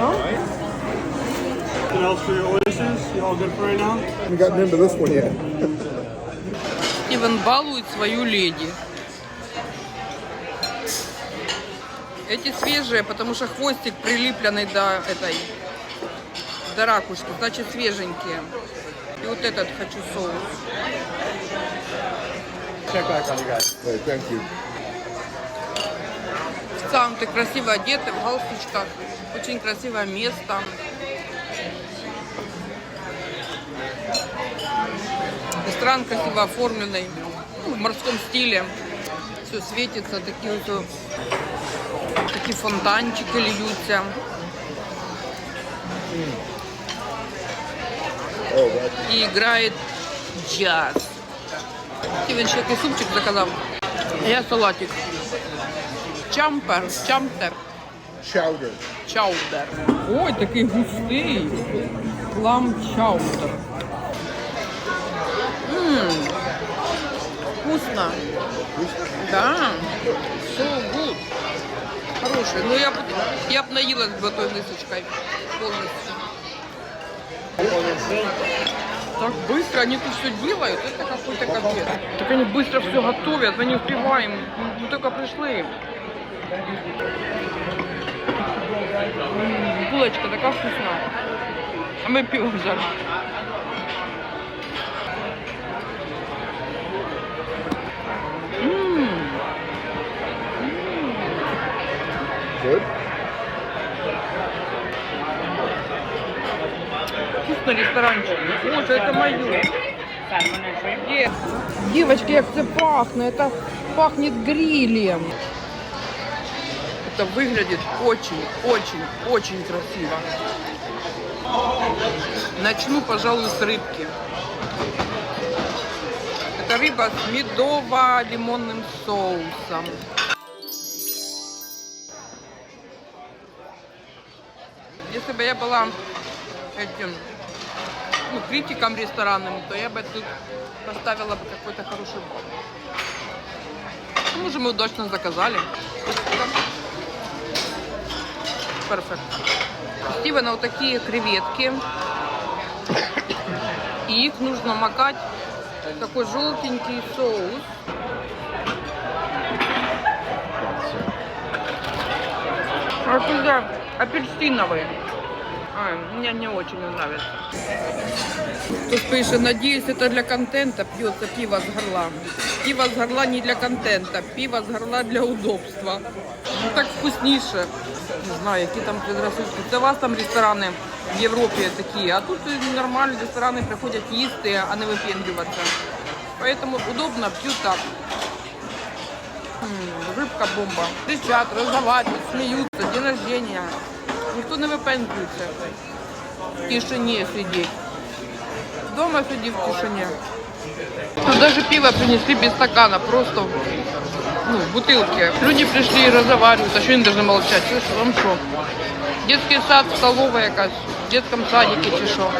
No? What else for your oysters? You all good for right now? Haven't gotten into this one yet. Стивен балует свою леди. Эти свежие, потому что хвостик прилипленный до этой, до ракушки, значит свеженькие. И вот этот хочу соус. Check back on you guys. Hey, thank you. Сам ты красиво одеты, в галстучках. Очень красивое место. Ресторан красиво оформленный, ну, в морском стиле. Все светится, такие вот такие фонтанчики льются. И играет джаз. Стивен ще якийсь супчик заказав. А я салатик. Чампер, чамтер. chowder. Чаудер. Ой, такий густий. Клам чаудер. Ммм. Вкусно. Да. So good. Хороший. Ну я б, я б наїлась би той лисочкой полностью. Так быстро они тут все делают, это какой-то капец. Так они быстро все готовят, мы не успеваем. Мы только пришли. Булочка такая вкусная. А мы пиво взяли. М, Good? Вкусный ресторанчик. Боже, это мое. Девочки, как это пахнет? Это пахнет грилем. Это выглядит очень, очень, очень красиво. Начну, пожалуй, с рыбки. Это рыба с медово-лимонным соусом. Если бы я была этим ну, критиком ресторанным, то я бы тут поставила бы какой-то хороший. К тому же мы удачно заказали. Перфект. Стивена вот такие креветки. И их нужно макать в такой желтенький соус. А куда? Апельсиновый. А, мне не очень нравится. Тут пишет, надеюсь, это для контента пьется пиво с горла. Пиво с горла не для контента, пиво с горла для удобства. Ну так вкусніше. Не знаю, які там предрассудки. Це у вас там ресторани в Європі такі, а тут нормальні ресторани приходять їсти, а не випендрюватися. Поэтому удобно, пью так. М, Рыбка бомба. Кричат, разговаривают, смеются, день рождения. Никто не выпендривается. В тишине сидеть. Дома сиди в тишине. Тут даже пиво принесли без стакана, просто ну, в бутылке. Люди пришли и разговаривают, а что они должны молчать? Слышь, вам что? Детский сад, столовая якась, в детском садике чи що.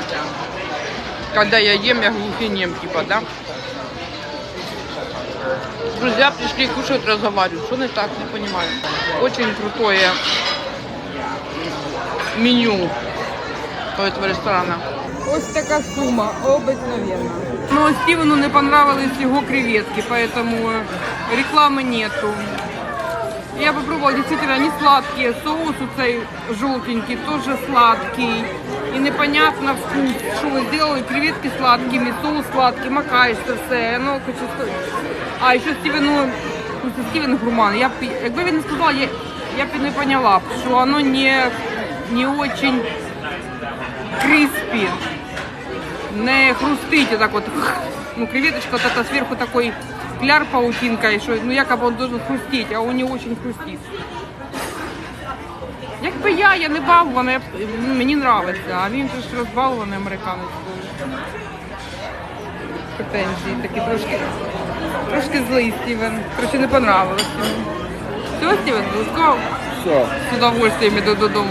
Когда я ем, я глухинем, типа, да? Друзья пришли кушать, разговаривают. Что не так, не понимаю. Очень крутое меню у этого ресторана. Ось така сума, обыкновенно. Но Стивену не понравились его креветки, поэтому рекламы нету. Я попробовала, действительно, они сладкие. Соус у цей желтенький, тоже сладкий. И непонятно вкус, что вы сделали. Креветки сладкими, соус сладкий, макаєш це все. Ну, хочу сказати. А, ще Стивену, ну, це Стивен Гурман. Я, б- якби він не сказав, я, я б і не поняла, б, що воно не, не очень криспі. Не хрустить так от. Ну, креветочка вот это сверху такой кляр паутинкой, що ну якобы он должен хрустеть, а он не очень хрустит. Якби я, я не балована, я, ну, мені нравиться, а він ж розбалований американець. Претензії такі трошки, трошки злий Стівен. Короче, не понравилось. Все, Стівен, let's go. So, З удовольствием іду додому.